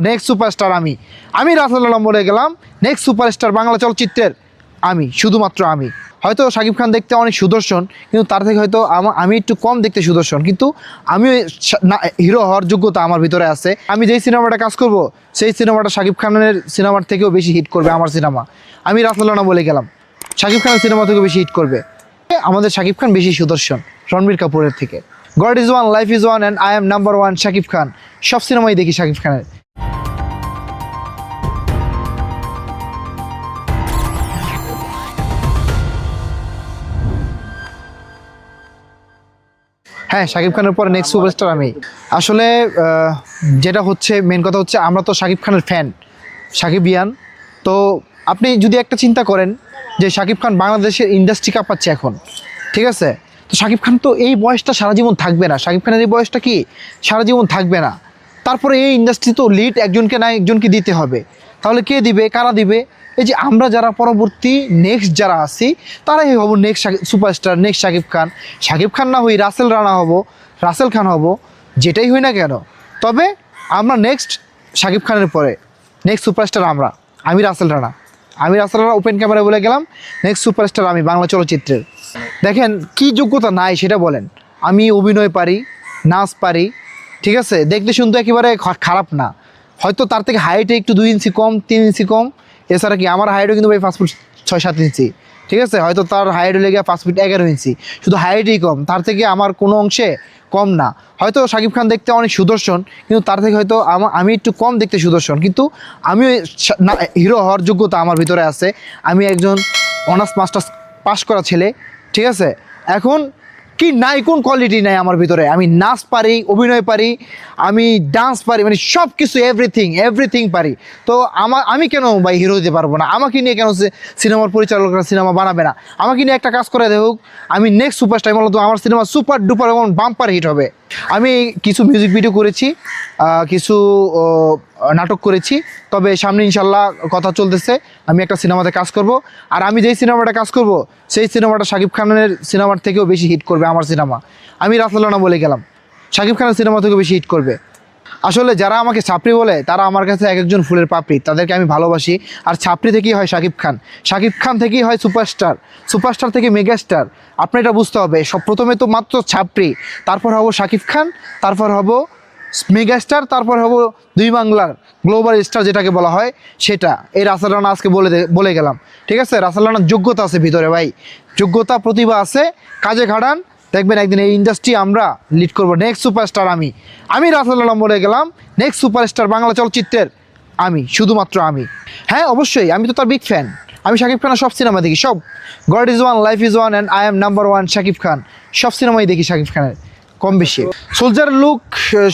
Next superstar আমি। আমি রাসেল বলে গেলাম নেক্সট সুপারস্টার বাংলা চলচ্চিত্রের আমি, শুধুমাত্র আমি। হয়তো শাকিব খান দেখতে অনেক সুদর্শন, কিন্তু তার থেকে হয়তো আমা- একটু কম দেখতে সুদর্শন। কিন্তু আমি হিরো হওয়ার যোগ্যতা আমার ভিতরে আছে। আমি যেই সিনেমাটা কাজ করব, সেই সিনেমাটা শাকিব খানের সিনেমার থেকেও বেশি হিট করবে আমার সিনেমা। আমি রাসেল আলম বলে গেলাম, শাকিব খানের সিনেমা থেকে বেশি হিট করবে। আমাদের শাকিব খান বেশি সুদর্শন, রণবীর কাপুরের থেকে। God is one life is one and I am number one Shakib Khan. সব সিনেমাই দেখি শাকিব খানের। হ্যাঁ শাকিব খানের পরে নেক্সট সুপারস্টার আমি। আসলে যেটা হচ্ছে মেন কথা হচ্ছে, আমরা তো শাকিব খানের ফ্যান সাকিবিয়ান তো আপনি যদি একটা চিন্তা করেন যে শাকিব খান বাংলাদেশের ইন্ডাস্ট্রি কাঁপাচ্ছে এখন, ঠিক আছে? তো শাকিব খান তো এই বয়সটা সারা জীবন থাকবে না। শাকিব খানের এই বয়সটা কি? সারা জীবন থাকবে না। তারপরে এই ইন্ডাস্ট্রি তো লিড একজনকে না একজনকে দিতে হবে। তাহলে কে দিবে? কারা দিবে? এই যে আমরা যারা পরবর্তী নেক্সট যারা আছি, তারাই হব next superstar next Shakib Khan. Shakib Khan না হই রাসেল রানা হব, রাসেল খান হব, যেটাই হই না কেন। তবে আমরা নেক্সট শাকিব খানের পরে নেক্সট সুপারস্টার আমরা, আমি রাসেল রানা। আমি রাসেল রানা ওপেন ক্যামেরায় বলে গেলাম নেক্সট সুপারস্টার আমি বাংলা চলচ্চিত্রের। দেখেন, কি যোগ্যতা নাই সেটা বলেন। আমি অভিনয় পারি, নাচ পারি, ঠিক আছে? দেখতে শুনতে একেবারে খারাপ না। হয়তো তার থেকে হাইটে একটু দুই ইঞ্চি কম, তিন ইঞ্চি কম এছাড়া কি আমার হাইটও কিন্তু ভাই পাঁচ ফুট ছয় সাত ইঞ্চি। ঠিক আছে? হয়তো তার হাইট হলে গিয়ে পাঁচ ফিট এগারো ইঞ্চি। শুধু হাইটই কম, তার থেকে আমার কোনো অংশে কম না। হয়তো শাকিব খান দেখতে অনেক সুদর্শন, কিন্তু তার থেকে হয়তো আমা- একটু কম দেখতে সুদর্শন। কিন্তু আমি হিরো হওয়ার যোগ্যতা আমার ভিতরে আছে। আমি একজন অনার্স মাস্টার্স পাস করা ছেলে, ঠিক আছে? এখন কি নাই, কোন কোয়ালিটি নাই আমার ভিতরে? আমি নাচ পারি, অভিনয় পারি, আমি ডান্স পারি মানে সব কিছু এভরিথিং এভরিথিং পারি। তো আমার আমি কেন ভাই হিরো হতে পারব না? আমাকে নিয়ে কেন সিনেমার পরিচালকরা সিনেমা বানাবে না? আমাকে নিয়ে একটা কাজ করে দেখুক আমি নেক্সট সুপারস্টার বলতো আমার সিনেমা সুপার ডুপার এবং বাম্পার হিট হবে। আমি কিছু মিউজিক ভিডিও করেছি কিছু নাটক করেছি। তবে সামনে ইনশাল্লাহ কথা চলতেছে। আমি একটা সিনেমাতে কাজ করব। আর আমি যেই সিনেমাটা কাজ করব, সেই সিনেমাটা শাকিব খানের সিনেমার থেকেও বেশি হিট করবে আমার সিনেমা। আমি রাসলানা বলে গেলাম, শাকিব খানের সিনেমা থেকেও বেশি হিট করবে। আসলে যারা আমাকে ছাপড়ি বলে, তারা আমার কাছে এক একজন ফুলের পাপড়ি। তাদেরকে আমি ভালোবাসি। আর ছাপড়ি থেকেই হয় শাকিব খান। শাকিব খান থেকেই হয় সুপারস্টার সুপারস্টার থেকে মেগাস্টার আপনি এটা বুঝতে হবে, সব প্রথমে তো মাত্র ছাপড়ি। তারপর হব শাকিব খান, তারপর হব মেগাস্টার, তারপর হব দুই বাংলার গ্লোবাল স্টার যেটাকে বলা হয়, সেটা। এই রাসেল রানা আজকে বলে বলে গেলাম। ঠিক আছে? রাসেল রানার যোগ্যতা আছে ভিতরে ভাই। যোগ্যতা, প্রতিভা আছে। কাজে খাড়ান দেখবেন একদিন এই ইন্ডাস্ট্রি আমরা লিড করব। নেক্সট সুপারস্টার আমি। আমি রাসেল আলম বলে গেলাম। নেক্সট সুপারস্টার বাংলা চলচ্চিত্রের আমি, শুধুমাত্র আমি। হ্যাঁ অবশ্যই। আমি তো তার বিগ ফ্যান আমি শাকিব খানের সব সিনেমা দেখি। সব। God is one life is one and I am number one Shakib Khan. সব সিনেমাই দেখি শাকিব খানের। কম বেশি। সোলজার লুক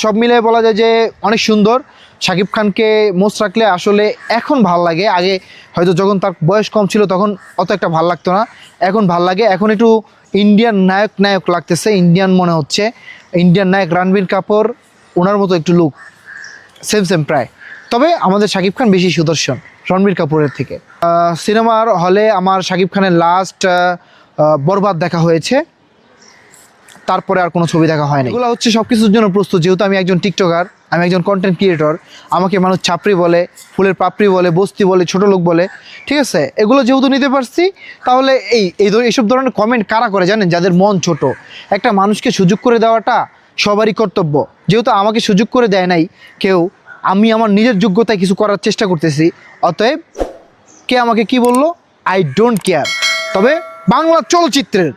সব মিলে বলা যায় যে অনেক সুন্দর। শাকিব খানকে মোস্ট রাখলে আসলে এখন ভালো লাগে। আগে হয়তো যখন তার বয়স কম ছিল তখন অত একটা ভালো লাগতো না। এখন ভালো লাগে। এখন একটু ইন্ডিয়ান নায়ক নায়ক লাগতেছে। ইন্ডিয়ান মনে হচ্ছে। ইন্ডিয়ান নায়ক রণবীর কাপুর ওনার মতো একটু লুক সেম সেম প্রায়। তবে আমাদের শাকিব খান বেশি সুদর্শন রণবীর কাপুরের থেকে। সিনেমার হলে আমার শাকিব খানের লাস্ট বরবাদ দেখা হয়েছে। তারপরে আর কোনো ছবি দেখা হয়নি। এগুলো হচ্ছে সব কিছুর জন্য প্রস্তুত। যেহেতু আমি একজন টিকটকার, আমি একজন কন্টেন্ট ক্রিয়েটর আমাকে মানুষ ছাপড়ি বলে, ফুলের পাপড়ি বলে, বস্তি বলে, ছোট লোক বলে, ঠিক আছে? এগুলো যেহেতু নিতে পারছি, তাহলে এই এই এইসব ধরনের কমেন্ট কারা করে জানেন? যাদের মন ছোট। একটা মানুষকে সুযোগ করে দেওয়াটা সবারই কর্তব্য। যেহেতু আমাকে সুযোগ করে দেয় নাই কেউ, আমি আমার নিজের যোগ্যতায় কিছু করার চেষ্টা করতেছি। অতএব, কে আমাকে কি বলল? আই ডোন্ট কেয়ার তবে বাংলা চলচ্চিত্রের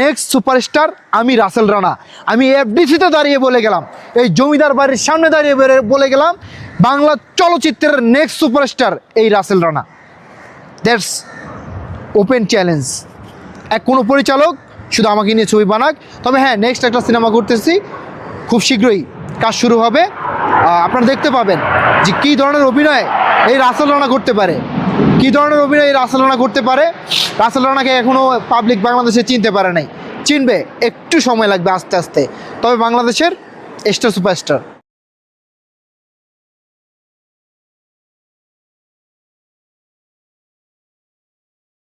নেক্সট সুপারস্টার আমি রাসেল রানা। আমি এফডিসিতে দাঁড়িয়ে বলে গেলাম। এই জমিদার বাড়ির সামনে দাঁড়িয়ে বলে গেলাম, বাংলা চলচ্চিত্রের নেক্সট সুপারস্টার এই Rasel Rana. That's open challenge এক কোনো পরিচালক শুধু আমাকে নিয়ে ছবি বানাক। তবে হ্যাঁ নেক্সট একটা সিনেমা করতেছি খুব শীঘ্রই কাজ শুরু হবে। আপনারা দেখতে পাবেন যে কী ধরনের অভিনয় এই রাসেল রানা করতে পারে। কী ধরনের অভিনয় রাসালোনা করতে পারে? রাসেল রানাকে এখনও পাবলিক বাংলাদেশে চিনতে পারে নাই। চিনবে, একটু সময় লাগবে আস্তে আস্তে। তবে বাংলাদেশের স্টার সুপারস্টার